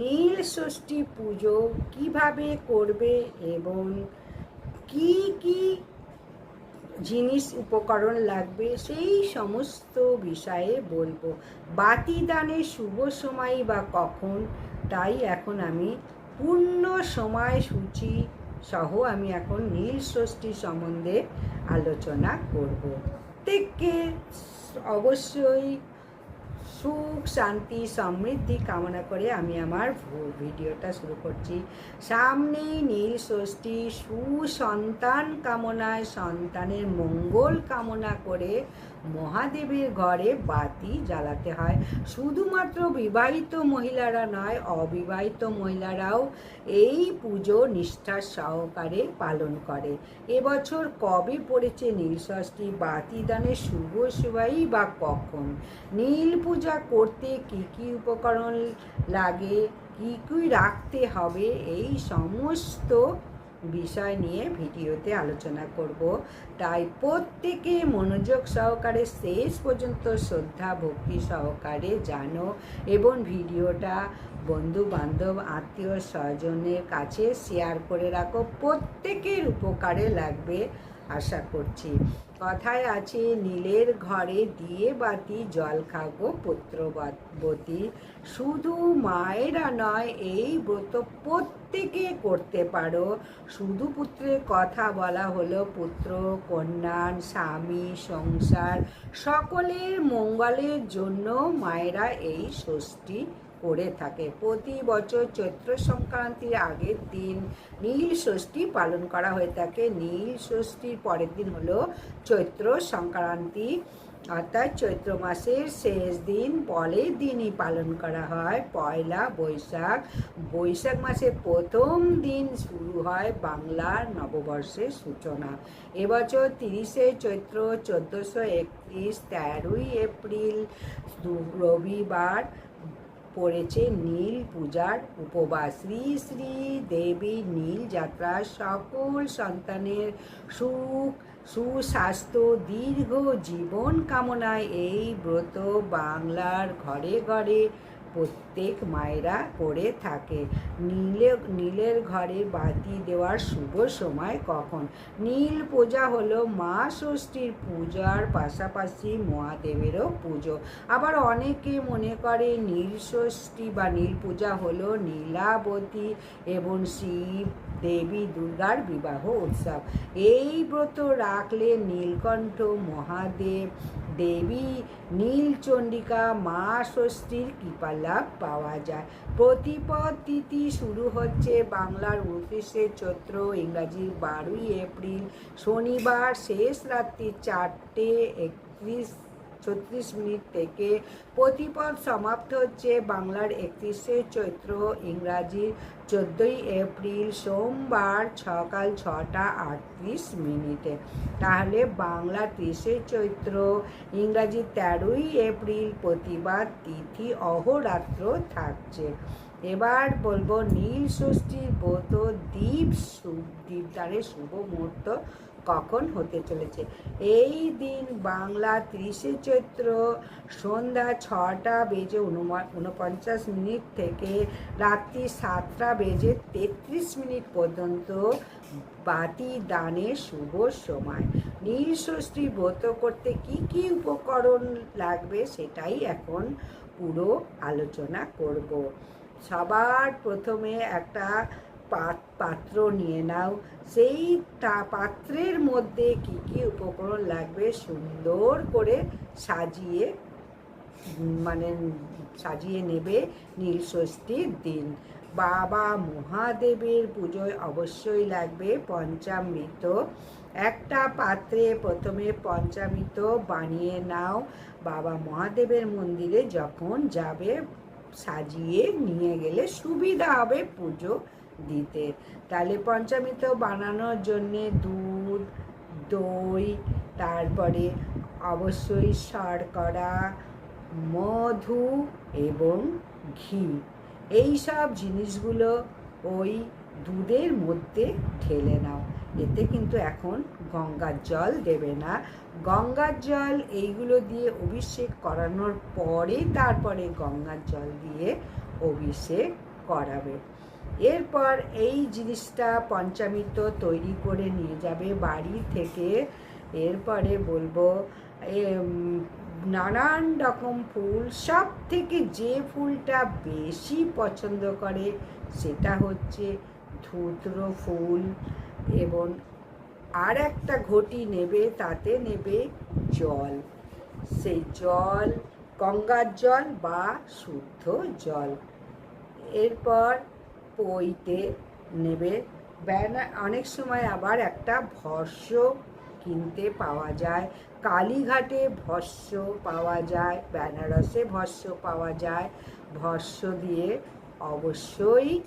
নীল ষষ্ঠী পুজো কীভাবে করবে এবং কি কি জিনিস উপকরণ লাগবে, সেই সমস্ত বিষয়ে বলব। বাতি দানের শুভ সময় বা কখন, তাই এখন আমি পূর্ণ সময় সূচি সহ আমি এখন নীল ষষ্ঠী সম্বন্ধে আলোচনা করব। প্রত্যেককে অবশ্যই সুখ, শান্তি, সমৃদ্ধি কামনা করে আমি আমার ভিডিওটা শুরু করছি। সামনেই নীল ষষ্ঠী, সুসন্তান কামনায় সন্তানের মঙ্গল কামনা করে মহাদেবের ঘরে বাতি জ্বালাতে হয়। শুধুমাত্র বিবাহিত মহিলারা নয়, অবিবাহিত মহিলারাও এই পুজো নিষ্ঠার সহকারে পালন করে। এবছর কবে পড়েছে নীল ষষ্ঠী বাতি দানের শুভ সময় বা কখন? নীল পূজা করতে কি কি উপকরণ লাগে? কি কি রাখতে হবে? এই সমস্ত বিষয় নিয়ে ভিডিওতে আলোচনা করব। তাই প্রত্যেকে মনোযোগ সহকারে শেষ পর্যন্ত শ্রদ্ধা, ভক্তি সহকারে জানো এবং ভিডিওটা বন্ধু বান্ধব আত্মীয় স্বজনের কাছে শেয়ার করে রাখো। প্রত্যেকের উপকারে লাগবে, আশা করছি। কথায় আছে, নীলের ঘরে দিয়ে বাতি জল খাব পুত্রবতী শুধু মায়েরা নয়, এই ব্রত প্রত্যেকে করতে পারো। শুধু পুত্রের কথা বলা হলো, পুত্র, কন্যা, স্বামী, সংসার, সকলের মঙ্গলের জন্য মায়েরা এই ষষ্ঠী করে থাকে। প্রতি বছর চৈত্র সংক্রান্তির আগের দিন নীল ষষ্ঠী পালন করা হয়ে থাকে। নীল ষষ্ঠীর পরের দিন হলো চৈত্র সংক্রান্তি। অর্থাৎ চৈত্র মাসের শেষ দিন পরের দিনই পালন করা হয়। পয়লা বৈশাখ। বৈশাখ মাসের প্রথম দিন শুরু হয় বাংলার নববর্ষের সূচনা। এবছর তিরিশে চৈত্র চোদ্দোশো একত্রিশ, তেরোই এপ্রিল, রবিবার পড়েছে নীল পূজার উপবাস। শ্রী শ্রী দেবী নীল যাত্রা সকল সন্তানের সুখ, সুস্বাস্থ্য, দীর্ঘ জীবন কামনায় এই ব্রত বাংলার ঘরে ঘরে প্রত্যেক মায়েরা করে থাকে। নীলে, নীলের ঘরে বাতি দেওয়ার শুভ সময় কখন? নীল পূজা হলো মা ষষ্ঠীর পূজার পাশাপাশি মহাদেবেরও পুজো। আবার অনেকে মনে করে নীল ষষ্ঠী বা নীল পূজা হলো নীলাবতী এবং শিব দেবী দুর্গার বিবাহ উৎসব। এই ব্রত রাখলে নীলকণ্ঠ মহাদেব, দেবী নীলচণ্ডিকা মা ষষ্ঠীর কৃপালাভ পাওয়া যায়। প্রতিপদ তিথি শুরু হচ্ছে বাংলার উনত্রিশে চৈত্র ইংরাজির বারোই এপ্রিল, শনিবার শেষ রাত্রি চারটে একত্রিশ ছত্রিশ মিনিট থেকে প্রতিপদ সমাপ্ত হচ্ছে বাংলার একত্রিশে চৈত্র ইংরাজির চোদ্দোই এপ্রিল সোমবার সকাল ছটা আটত্রিশ মিনিটে। তাহলে বাংলা তিরিশে চৈত্র ইংরাজি তেরোই এপ্রিল প্রতিবাদ তিথি অহরাত্র থাকছে। এবার বলব নীল ষষ্ঠীর ব্রত দ্বীপ দীপদানের শুভ মুহূর্ত কখন হতে চলেছে? এই দিন বাংলা তিরিশে চৈত্র সন্ধ্যা ছটা বেজে উনপঞ্চাশ মিনিট থেকে রাত্রি সাতটা বেজে তেত্রিশ মিনিট পর্যন্ত বাতি দানের শুভ সময়। নীল ষষ্ঠী ব্রত করতে কি কি উপকরণ লাগবে সেটাই এখন পুরো আলোচনা করব। সবার প্রথমে একটা পাত্র নিয়ে নাও। সেই তা- পাত্রের মধ্যে কি কি উপকরণ লাগবে সুন্দর করে সাজিয়ে মানে সাজিয়ে নেবে নীল ষষ্ঠীর দিন। বাবা মহাদেবের পুজোয় অবশ্যই লাগবে পঞ্চামৃত। একটা পাত্রে প্রথমে পঞ্চামৃত বানিয়ে নাও। বাবা মহাদেবের মন্দিরে যখন যাবে, সাজিয়ে নিয়ে গেলে সুবিধা হবে পুজো। দিতে। তাহলে পঞ্চামৃত বানানোর জন্যে দুধ, দই, তারপরে অবশ্যই শর্করা, মধু এবং ঘি। এই সব জিনিসগুলো ওই দুধের মধ্যে ঢেলে নাও। এতে কিন্তু এখন গঙ্গার জল দেবে না। গঙ্গার জল এইগুলো দিয়ে অভিষেক করানোর পরে তারপরে গঙ্গার জল দিয়ে অভিষেক করাবে। এরপর এই জিনিসটা পঞ্চামৃত তৈরি করে নিয়ে যাবে বাড়ি থেকে। এরপরে বলব নানান রকম ফুল সব থেকে যে ফুলটা বেশি পছন্দ করে সেটা হচ্ছে ধুত্র ফুল এবং আর একটা ঘটি নেবে, তাতে নেবে জল। সেই জল গঙ্গার জল বা শুদ্ধ জল। এরপর পইতে নেবে। ব্যানার অনেক সময় আবার একটা ভস্য কিনতে পাওয়া যায়। কালীঘাটে ভস্য পাওয়া যায়, বেনারসে ভস্য পাওয়া যায়। ভস্য দিয়ে অবশ্যই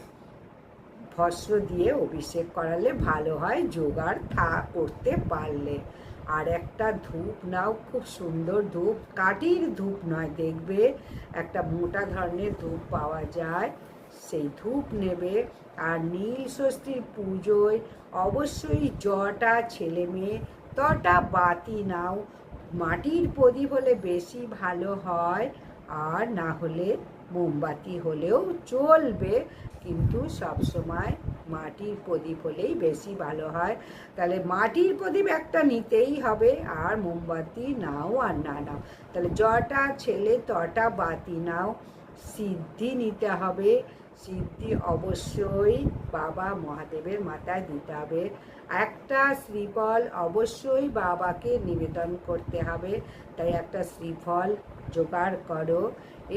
ভস্য দিয়ে অভিষেক করালে ভালো হয়, জোগাড় থা, করতে পারলে। আর একটা ধূপ নাও, খুব সুন্দর ধূপ, কাঠির ধূপ নয়, দেখবে। একটা মোটা ধরনের ধূপ পাওয়া যায়। সেই ধূপ নেবে আর নীল ষষ্ঠীর পুজোয় অবশ্যই জটা ছেলে মেয়ে, তটা বাতি নাও। মাটির প্রদীপ হলে বেশি ভালো হয় আর না হলে মোমবাতি হলেও চলবে। কিন্তু সবসময় মাটির প্রদীপ হলেই বেশি ভালো হয়। তাহলে মাটির প্রদীপ একটা নিতেই হবে আর মোমবাতি নাও আর না নাও। তাহলে জটা ছেলে, তটা বাতি নাও। সিদ্ধি নিতে হবে। সিদ্ধি অবশ্যই বাবা মহাদেবের মাথায় দিতে হবে। একটা শ্রীফল অবশ্যই বাবাকে নিবেদন করতে হবে, তাই একটা শ্রীফল জোগাড় করো।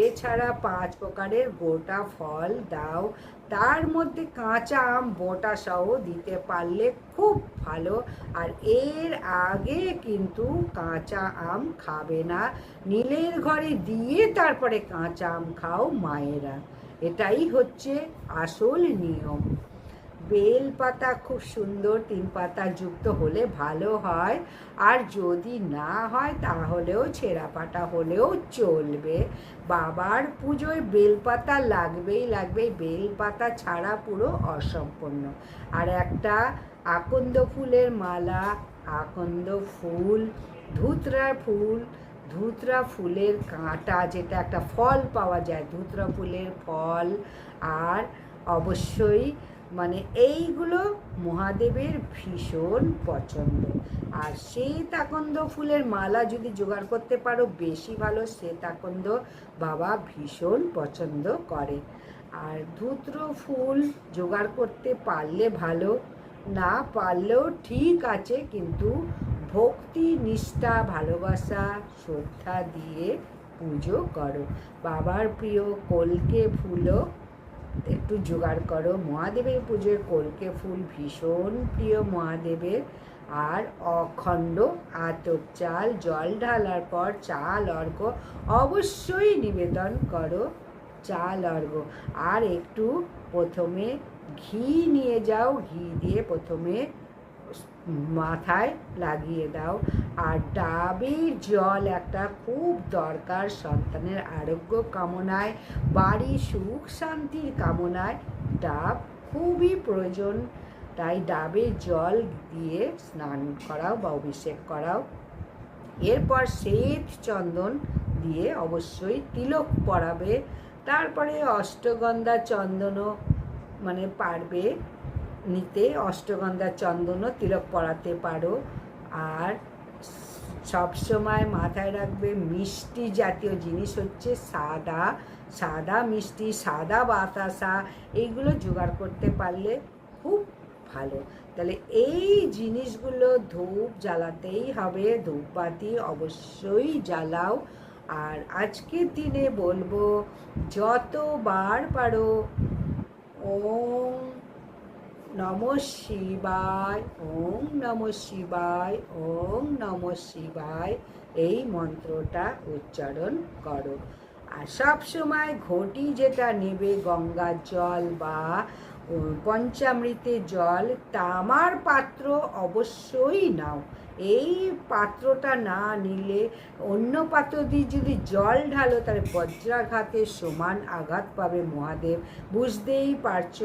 এছাড়া পাঁচ প্রকারের গোটা ফল দাও, তার মধ্যে কাঁচা আম, বোটা সহ দিতে পারলে খুব ভালো, আর এর আগে কিন্তু কাঁচা আম খাবে না। নীলের ঘরে দিয়ে তারপরে কাঁচা আম খাও মায়েরা। এটাই হচ্ছে আসল নিয়ম। বেল পাতা খুব সুন্দর, তিন পাতা যুক্ত হলে ভালো হয়। আর যদি না হয়, তাহলেও ছেঁড়া পাতা হলেও চলবে। বাবার পুজোয় বেলপাতা লাগবেই লাগবে বেলপাতা ছাড়া পুরো অসম্পূর্ণ। আর একটা আকন্দ ফুলের মালা, আকন্দ ফুল ধুতরা ফুল ধুতরা ফুলের কাঁটা, যেটা একটা ফল পাওয়া যায়, ধুতরা ফুলের ফল। আর অবশ্যই মানে এইগুলো মহাদেবের ভীষণ পছন্দ। আর শ্বেত আকন্দ ফুলের মালা যদি জোগাড় করতে পারো, বেশি ভালো শ্বেত আকন্দ বাবা ভীষণ পছন্দ করে। আর ধুত্র ফুল জোগাড় করতে পারলে ভালো, না পারলেও ঠিক আছে, কিন্তু ভক্তি, নিষ্ঠা, ভালোবাসা, শ্রদ্ধা দিয়ে পুজো করো। বাবার প্রিয় কলকে ফুলও একটু জোগাড় করো। মহাদেবের পুজোয় কলকে ফুল ভীষণ প্রিয় মহাদেবের। আর অখণ্ড আতপ চাল, জল ঢালার পর চাল অর্ঘ অবশ্যই নিবেদন করো। চাল অর্ঘ আর একটু প্রথমে ঘি নিয়ে যাও। ঘি দিয়ে প্রথমে মাথায় লাগিয়ে দাও। আর ডাবের জল একটা খুব দরকার সন্তানের আরোগ্য কামনায়, বাড়ি সুখ শান্তির কামনায়। ডাব খুবই প্রয়োজন, তাই ডাবের জল দিয়ে স্নান করাও বা অভিষেক করাও। এরপর শ্বেত চন্দন দিয়ে অবশ্যই তিলক পরাবে, তারপরে অষ্টগন্ধা চন্দনও মানে পারবে। নিতে, অষ্টগন্ধা চন্দনও তিলক পরাতে পারো। আর সবসময় মাথায় রাখবে, মিষ্টি জাতীয় জিনিস হচ্ছে সাদা সাদা মিষ্টি, সাদা বাতাসা, এইগুলো জোগাড় করতে পারলে খুব ভালো। তাহলে এই জিনিসগুলো ধূপ জ্বালাতেই হবে, ধূপবাতি অবশ্যই জ্বালাও। আর আজকের দিনে বলব, যতবার পারো, ওম নম শিবায়, ওম নম শিবায়, ওম নম শিবায়। এই মন্ত্রটা উচ্চারণ করো। আর সব সময় ঘটি যেটা নেবে গঙ্গার জল বা পঞ্চামৃতের জল, তামার পাত্র অবশ্যই নাও। এই পাত্রটা না নিলে অন্য পাত্র দিয়ে যদি জল ঢালো, তাহলে বজ্রাঘাতের সমান আঘাত পাবে মহাদেব। বুঝতেই পারছ?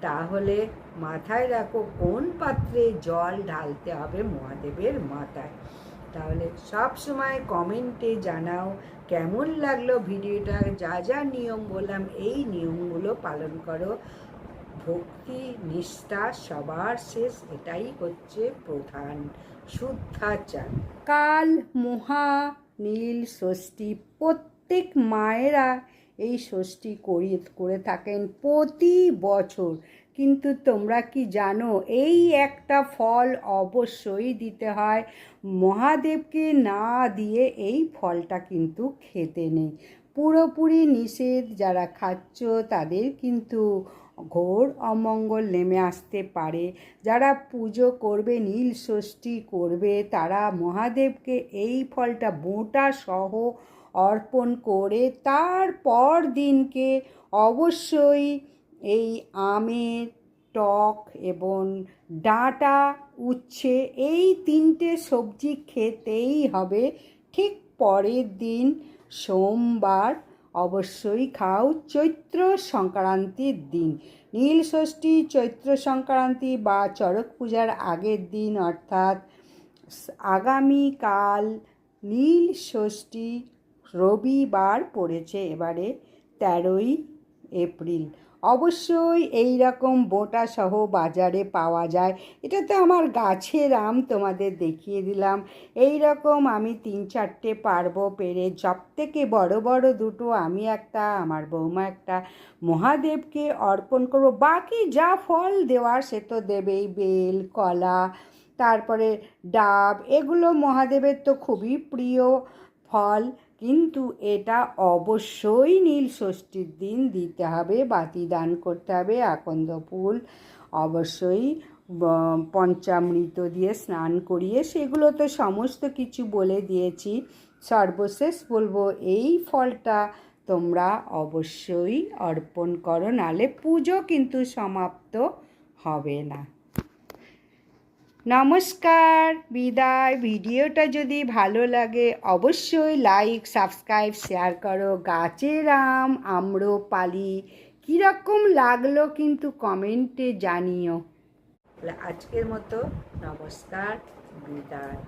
তাহলে মাথায় রাখো কোন পাত্রে জল ঢালতে হবে মহাদেবের মাথায়। তাহলে সব সময় কমেন্টে জানাও কেমন লাগল ভিডিওটা, যা যা নিয়ম বললাম এই নিয়মগুলো পালন করো। ভক্তি, নিষ্ঠা সবার শেষ, এটাই হচ্ছে প্রধান শুদ্ধাচার। কাল মহা নীল ষষ্ঠী প্রত্যেক মায়েরা এই ষষ্ঠী করি, করে থাকেন প্রতি বছর। কিন্তু তোমরা কি জানো, এই একটা ফল অবশ্যই দিতে হয়। মহাদেবকে না দিয়ে এই ফলটা কিন্তু খেতে নেই। পুরোপুরি নিষেধ যারা খাচ্ছ, তাদের কিন্তু ঘোর অমঙ্গল নেমে আসতে পারে। যারা পুজো করবে, নীল ষষ্ঠী করবে, তারা মহাদেবকে এই ফলটা বোঁটা সহ অর্পণ করে তারপর দিনকে অবশ্যই এই আমের টক এবং ডাঁটা উচ্ছে, এই তিনটে সবজি খেতেই হবে। ঠিক পরের দিন সোমবার অবশ্যই খাও চৈত্র সংক্রান্তির দিন। নীল ষষ্ঠী, চৈত্র সংক্রান্তি বা চড়ক পূজার আগের দিন অর্থাৎ আগামীকাল নীল ষষ্ঠী রবিবার পড়েছে এবারে তেরোই এপ্রিল। অবশ্যই এই রকম বোটা সহ বাজারে পাওয়া যায়। এটা তো আমার গাছের আম তোমাদের দেখিয়ে দিলাম। এই রকম আমি তিন চারটে পারব পেরে। সব থেকে বড় বড় দুটো, আমি একটা, আমার বৌমা একটা। মহাদেবকে অর্পণ করব। বাকি যা ফল দেওয়ার সে তো দেবেই, বেল, কলা, তারপরে ডাব, এগুলো মহাদেবের তো খুবই প্রিয় ফল। কিন্তু এটা অবশ্যই নীল ষষ্ঠীর দিন দিতে হবে, বাতি দান করতে হবে, আকন্দ ফুল অবশ্যই পঞ্চামৃত দিয়ে স্নান করিয়ে সেগুলো তো সমস্ত কিছু বলে দিয়েছি। সর্বশেষ বলব, এই ফলটা তোমরা অবশ্যই অর্পণ করো, নালে পুজো কিন্তু সমাপ্ত হবে না। নমস্কার, বিদায়। ভিডিওটা যদি ভালো লাগে, অবশ্যই লাইক সাবস্ক্রাইব শেয়ার করো। গাছের আম আম্রপালি কীরকম লাগল কিন্তু কমেন্টে জানিও। আজকের মতো নমস্কার, বিদায়।